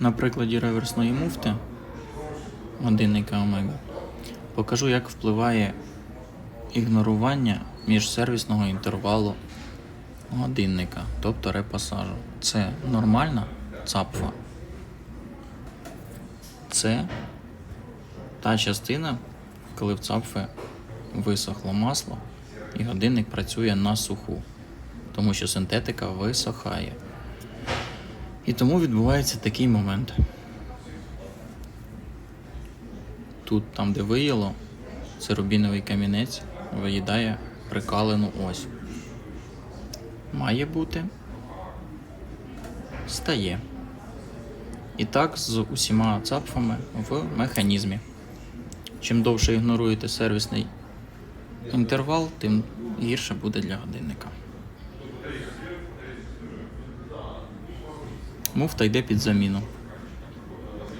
На прикладі реверсної муфти годинника Омега покажу, як впливає ігнорування міжсервісного інтервалу годинника, тобто репасажу. Це нормальна цапфа. Це та частина, коли в цапфи висохло масло і годинник працює на суху, тому що синтетика висохає. І тому відбувається такий момент. Тут, там, де виїло, це рубіновий камінець виїдає прикалену ось. Має бути. Стає. І так з усіма цапфами в механізмі. Чим довше ігноруєте сервісний інтервал, тим гірше буде для годинника. Муфта йде під заміну.